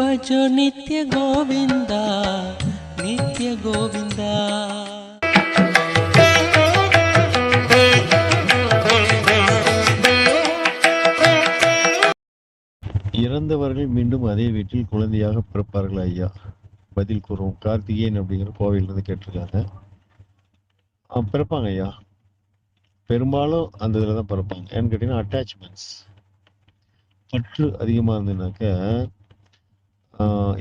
भजो नित्य गोविन्दा नित्य गोविन्दा இறந்தவர்கள் மீண்டும் அதே வீட்டில் குழந்தையாக பிறப்பார்கள் ஐயா. பதில் கூறுவோம். கார்த்திகேயன் அப்படிங்கிற கோவிலிருந்து கேட்டிருக்காங்க. பிறப்பாங்க ஐயா. பெரும்பாலும் அந்த இதில் தான் பிறப்பாங்க. ஏன்னு கேட்டிங்கன்னா அட்டாச்மெண்ட்ஸ் பற்று அதிகமாக இருந்ததுனாக்க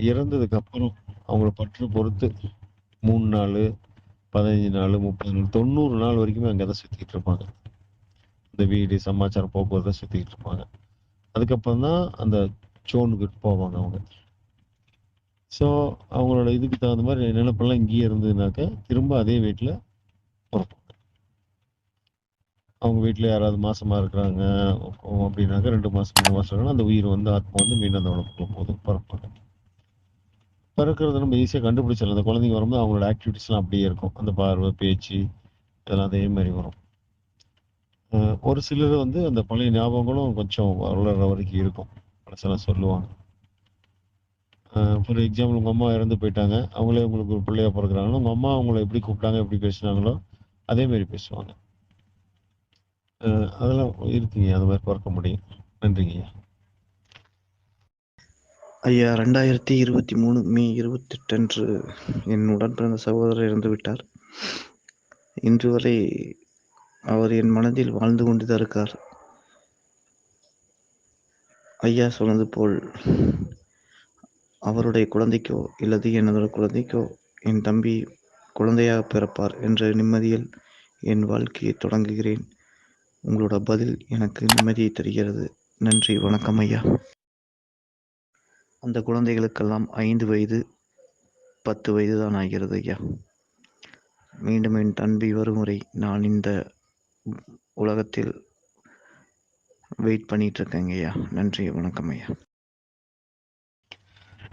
இறந்ததுக்கு அப்புறம் அவங்கள பற்று பொறுத்து மூணு நாள் பதினஞ்சு நாள் முப்பது நாள் தொண்ணூறு நாள் வரைக்குமே அங்கே தான் சுற்றிக்கிட்டு இருப்பாங்க. இந்த வீடு சமாச்சாரம் போக்குவரத்தை சுற்றிக்கிட்டு இருப்பாங்க. அதுக்கப்புறம் தான் அந்த சோனுக்கு போவாங்க அவங்க. ஸோ அவங்களோட இதுக்கு தகுந்த மாதிரி நினைப்பெல்லாம் இங்கேயே இருந்ததுனாக்க திரும்ப அதே வீட்டில் பிறப்பாங்க. அவங்க வீட்டில் யாராவது மாசமா இருக்கிறாங்க அப்படின்னாக்க ரெண்டு மாசம் மூணு மாதம் அந்த உயிர் வந்து ஆத்மா வந்து மீண்டும் அந்த உடம்புக்குள்ள போதும் பிறப்பாங்க. பிறக்கிறது நம்ம ஈஸியாக கண்டுபிடிச்சிடலாம். அந்த குழந்தைங்க வரும்போது அவங்களோட ஆக்டிவிட்டிஸ்லாம் அப்படியே இருக்கும். அந்த பார்வை பேச்சு இதெல்லாம் அதே மாதிரி வரும். ஒரு சிலர் வந்து அந்த பழைய ஞாபகங்களும் கொஞ்சம் வளர்கிற வரைக்கும் இருக்கும். பழசெல்லாம் சொல்லுவாங்க. ஃபார் எக்ஸாம்பிள் உங்கள் அம்மா இறந்து போயிட்டாங்க. அவங்களே உங்களுக்கு ஒரு பிள்ளையாக பிறக்கிறாங்களோ உங்கள் அம்மா அவங்கள எப்படி கூப்பிட்டாங்க எப்படி பேசினாங்களோ அதே மாதிரி பேசுவாங்க. அதெல்லாம் இருக்குங்க. அது மாதிரி பிறக்க முடியும். நன்றிங்கய்யா ஐயா ரெண்டாயிரத்தி இருபத்தி மூணு மே இருபத்தெட்டு அன்று என் உடன் பிறந்த சகோதரர் இறந்துவிட்டார் இன்று வரை அவர் என் மனதில் வாழ்ந்து கொண்டுதான் இருக்கார். ஐயா சொன்னது போல் அவருடைய குழந்தைக்கோ இல்லது எனது குழந்தைக்கோ என் தம்பி குழந்தையாக பிறப்பார் என்ற நிம்மதியில் என் வாழ்க்கையை தொடங்குகிறேன். உங்களோட பதில் எனக்கு நிம்மதியை தருகிறது. நன்றி வணக்கம் ஐயா. அந்த குழந்தைகளுக்கெல்லாம் ஐந்து வயது பத்து வயது தான் ஆகிறது ஐயா. மீண்டும் என் தன்பி வரும் வரை நான் இந்த உலகத்தில் வெயிட் பண்ணிட்டு இருக்கேங்க ஐயா. நன்றி வணக்கம் ஐயா.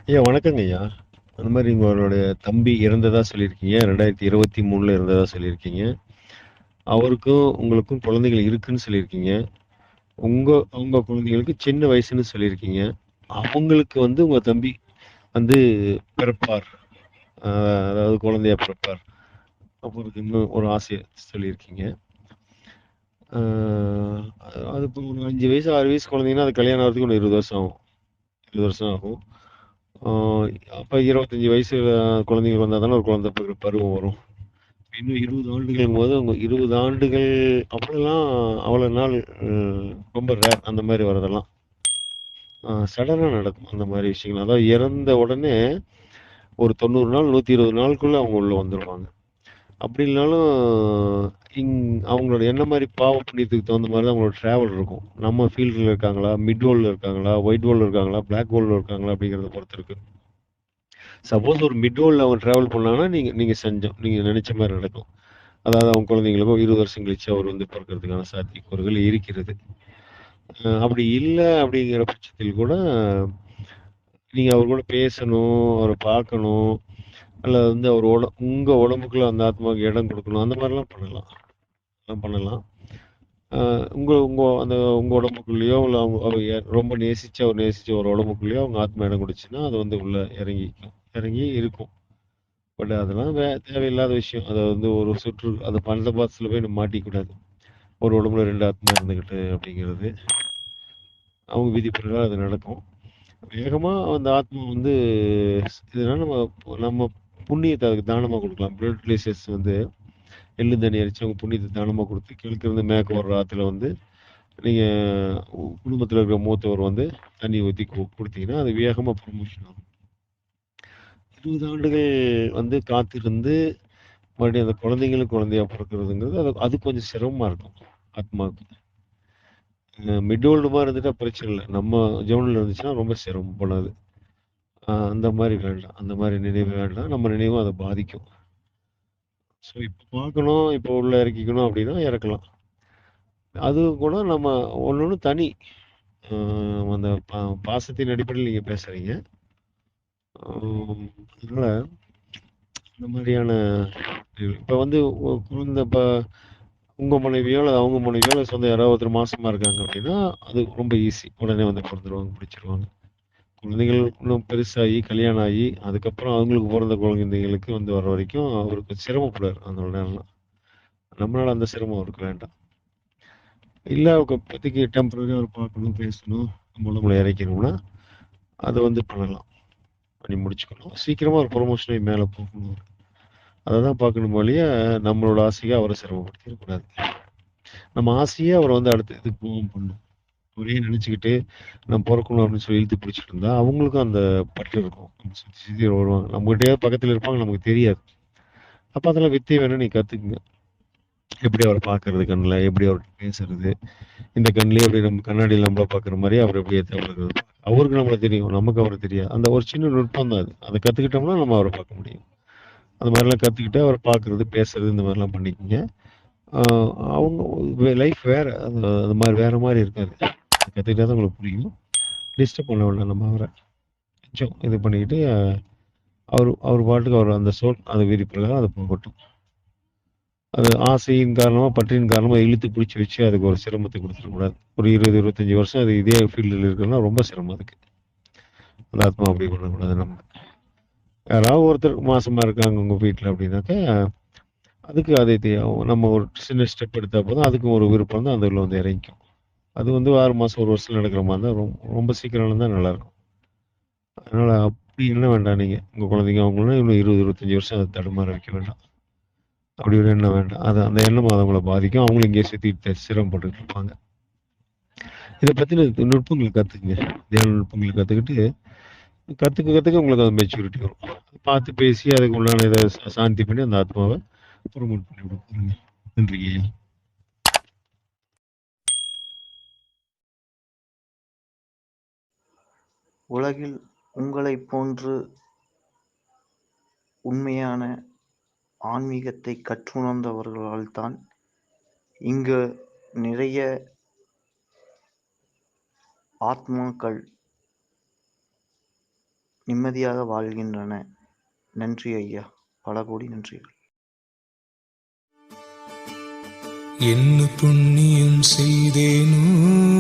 ஐயா வணக்கங்க ஐயா. அந்த மாதிரி உங்களுடைய தம்பி இறந்ததா சொல்லியிருக்கீங்க. ரெண்டாயிரத்தி இருபத்தி மூணுல இருந்ததா சொல்லியிருக்கீங்க. அவருக்கும் உங்களுக்கும் குழந்தைகள் இருக்குன்னு சொல்லியிருக்கீங்க. உங்க உங்கள் குழந்தைகளுக்கு சின்ன வயசுன்னு சொல்லியிருக்கீங்க. அவங்களுக்கு வந்து உங்க தம்பி வந்து பிறப்பார். அதாவது குழந்தைய பிறப்பார். அவருக்கு இன்னும் ஒரு ஆசையை சொல்லியிருக்கீங்க. அது இப்போ ஒரு அஞ்சு வயசு ஆறு வயசு குழந்தைங்கன்னா அது கல்யாணம் ஆகிறதுக்கு ஒரு இருபது வருஷம் ஆகும். இருபது வருஷம் ஆகும். அப்போ இருபத்தஞ்சி வயசு குழந்தைங்க வந்தால் தானே ஒரு குழந்தை பிறகு பருவம் வரும். இன்னும் இருபது ஆண்டுகள் போது அவங்க இருபது ஆண்டுகள் அவ்வளோலாம் அவ்வளோ நாள் ரொம்ப ரேர் அந்த மாதிரி வரதெல்லாம் சடனாக நடக்கும் அந்த மாதிரி விஷயங்கள். அதாவது இறந்த உடனே ஒரு தொண்ணூறு நாள் நூற்றி இருபது நாளுக்குள்ள அவங்க உள்ள வந்துடுவாங்க அப்படி இல்லைனாலும் இங் அவங்களோட என்ன மாதிரி பாவ புண்ணியத்துக்கு தகுந்த மாதிரி தான் அவங்களோட ட்ராவல் இருக்கும். நம்ம ஃபீல்டில் இருக்காங்களா மிட் வேர்ல்டில் இருக்காங்களா ஒயிட் வேர்ல்டில் இருக்காங்களா பிளாக் வேர்ல்டில் இருக்காங்களா அப்படிங்கிறத பொறுத்து இருக்கு. சப்போஸ் ஒரு மிட் வேர்ல்டில் அவங்க ட்ராவல் பண்ணாங்கன்னா நீங்கள் நீங்கள் செஞ்சோம் நீங்கள் நினச்ச மாதிரி நடக்கும். அதாவது அவங்க குழந்தைங்களுக்கும் இருபது வருஷம் கழிச்சு அவர் வந்து பிறக்கிறதுக்கான சாத்தியக்கூறுகள் இருக்கிறது. அப்படி இல்லை அப்படிங்கிற பட்சத்தில் கூட நீங்கள் அவர் கூட பேசணும் அவரை பார்க்கணும் அல்லது வந்து அவர் உட உங்கள் உடம்புக்குள்ள அந்த ஆத்மாவுக்கு இடம் கொடுக்கணும் அந்த மாதிரிலாம் பண்ணலாம். அதெல்லாம் பண்ணலாம். ஆஹ் உங்க உங்க அந்த உங்க உடம்புக்குள்ளேயோ இல்லை அவங்க அவங்க ரொம்ப நேசிச்சு அவர் நேசிச்சு ஒரு உடம்புக்குள்ளேயோ அவங்க ஆத்மா இடம் கொடுச்சுன்னா அது வந்து உள்ள இறங்கிக்கும் இறங்கி இருக்கும். பட் அதெல்லாம் வே தேவையில்லாத விஷயம். அதை வந்து ஒரு சுற்று அதை பந்த பாசத்தில் போய் நம்ம மாட்டிக்கூடாது ஒரு உடம்புல ரெண்டு ஆத்மா இருந்துக்கிட்டு அப்படிங்கிறது அவங்க விதி பிரகாரம் அது நடக்கும். வேகமாக அந்த ஆத்மா வந்து இதனால் நம்ம நம்ம புண்ணியத்தை அதுக்கு தானமாக கொடுக்கலாம். பிளட் ரிலேஷன்ஸ் வந்து எள்ளு தண்ணி அரிச்சு அவங்க புண்ணியத்தை தானமாக கொடுத்து கிழக்கிருந்து மேற்கு வர்ற ஆற்றுல வந்து நீங்கள் குடும்பத்தில் இருக்கிற மூத்தவர் வந்து தண்ணி ஊற்றி கொடுத்தீங்கன்னா அது வேகமாக ப்ரொமோஷன் ஆகும். இருபது ஆண்டுகள் வந்து காத்திருந்து மறுபடியும் அந்த குழந்தைங்களும் குழந்தையா பிறக்கிறதுங்கிறது அது அது கொஞ்சம் சிரமமாக இருக்கும். மிட் ஓல்டு மாதிரி இருந்துட்டா பிரச்சனை இல்லை. நம்ம ஜோனில் இருந்துச்சுன்னா ரொம்ப சிரமப்படாது ஆஹ் அந்த மாதிரி வேண்டாம். அந்த மாதிரி நினைவு வேண்டாம். நம்ம நினைவும் அதை பாதிக்கும். ஸோ இப்போ பார்க்கணும் இப்போ உள்ள இறக்கிக்கணும் அப்படின்னா இறக்கலாம். அது கூட நம்ம ஒன்று ஒன்று தனி அந்த பா பாசத்தின் அடிப்படையில் நீங்கள் பேசுகிறீங்க அதனால இந்த மாதிரியான இப்போ வந்து ஒரு இப்போ உங்கள் மனைவியோ அல்லது அவங்க மனைவியோ அல்லது சொந்த யாராவது ஒருத்தர் மாசமா இருக்காங்க அப்படின்னா அது ரொம்ப ஈஸி உடனே வந்து பிறந்துருவாங்க பிடிச்சிருவாங்க. குழந்தைகள் இன்னும் பெருசாகி கல்யாணம் ஆகி அதுக்கப்புறம் அவங்களுக்கு பிறந்த குழந்தைங்களுக்கு வந்து வர வரைக்கும் அவருக்கு சிரமப்படுவார் அந்த நேரம்லாம். நம்மளால அந்த சிரமம் அவருக்கு வேண்டாம். இல்லை அவங்க இப்போதைக்கு டெம்பரரியாக அவர் பார்க்கணும் பேசணும் நம்மள இறக்கணும்னா அதை வந்து பண்ணலாம். பண்ணி முடிச்சுக்கணும். சீக்கிரமாக ஒரு ப்ரொமோஷனை மேலே போகணும். அதை தான் பார்க்கணும் வழிய நம்மளோட ஆசையை அவரை சிரமப்படுத்திடக்கூடாது. நம்ம ஆசையே அவரை வந்து அடுத்த இதுக்கு போகும் பண்ணும். ஒரே நினச்சிக்கிட்டு நம்ம பிறக்கணும் அப்படின்னு சொல்லி இழுத்து பிடிச்சிட்டு இருந்தா அவங்களுக்கும் அந்த பற்று இருக்கும். சுற்றி சுற்றி வருவாங்க. நம்மகிட்டயே பக்கத்தில் இருப்பாங்க நமக்கு தெரியாது. அப்போ அதெல்லாம் வித்தை வேணும் நீ கற்றுக்குங்க எப்படி அவரை பார்க்கறது கண்ணில்? எப்படி அவர்கிட்ட பேசுறது? இந்த கண்ணிலே எப்படி நம்ம கண்ணாடியில் நம்மளை பார்க்குற மாதிரி அவர் எப்படி தேவைப்படுறது அவருக்கு நம்மளை தெரியும் நமக்கு அவரை தெரியாது. அந்த ஒரு சின்ன நுட்பம் தான் அது. அதை கற்றுக்கிட்டோம்னா நம்ம அவரை பார்க்க முடியும். அந்த மாதிரிலாம் கற்றுக்கிட்டு அவரை பார்க்குறது பேசுறது இந்த மாதிரிலாம் பண்ணிக்கோங்க. அவங்க லைஃப் வேற அது அது மாதிரி வேற மாதிரி இருக்காது. கற்றுக்கிட்டா தான் உங்களுக்கு புரியும். டிஸ்டர்ப் பண்ண வேண்டாம் நம்ம அவரை கொஞ்சம் இது பண்ணிக்கிட்டு அவர் அவர் பாட்டுக்கு அவர் அந்த சோல் அந்த விதி அதை போகட்டும். அது ஆசையின் காரணமாக பற்றியின் காரணமாக இழுத்து பிடிச்சி வச்சு அதுக்கு ஒரு சிரமத்தை கொடுத்துடக்கூடாது. ஒரு இருபது இருபத்தஞ்சி வருஷம் அது இதே ஃபீல்டில் இருக்குன்னா ரொம்ப சிரமம் அதுக்கு. அந்த ஆத்மா அப்படி பண்ணக்கூடாது நம்ம. யாராவது ஒருத்தர் மாசமா இருக்காங்க உங்கள் வீட்டில் அப்படின்னாக்கா அதுக்கு அதை தேவை நம்ம ஒரு சின்ன ஸ்டெப் எடுத்தா போதும் அதுக்கும் ஒரு விருப்பம் தான் அதில் வந்து இறங்கிக்கும். அது வந்து ஆறு மாதம் ஒரு வருஷம் நடக்கிற மாதிரி தான் ரொம்ப ரொம்ப சீக்கிரம் இருந்தால் நல்லாயிருக்கும். அதனால் அப்படி என்ன வேண்டாம் நீங்கள் உங்கள் குழந்தைங்க அவங்களும் இன்னும் இருபது இருபத்தஞ்சி வருஷம் அதை தடுமாற வைக்க வேண்டாம். அப்படி ஒரு எண்ணம் வேண்டாம். அது அந்த எண்ணம் அவங்கள பாதிக்கும். அவங்களும் இங்கே சுற்றி சிரமப்பட்டுட்டு இருப்பாங்க. இதை பற்றின நுட்பங்களை கற்றுக்குங்க தியான நுட்பங்களை கற்றுக்கிட்டு கற்றுக்க கற்றுக்க உங்களுக்கு அது மெச்சூரிட்டி வரும். பார்த்து பேசி அதுக்கு உள்ளான இதை சாந்தி பண்ணி அந்த ஆத்மாவை ப்ரொமோட் பண்ணி கொடுத்துருங்க நன்றி ஐயா உலகில் உங்களைப் போன்று உண்மையான ஆன்மீகத்தை கற்றுணர்ந்தவர்களால்தான் இங்கு நிறைய ஆத்மாக்கள் நிம்மதியாக வாழ்கின்றன. நன்றி ஐயா. பல கோடி நன்றிகள். என்ன புண்ணியம் செய்தேனோ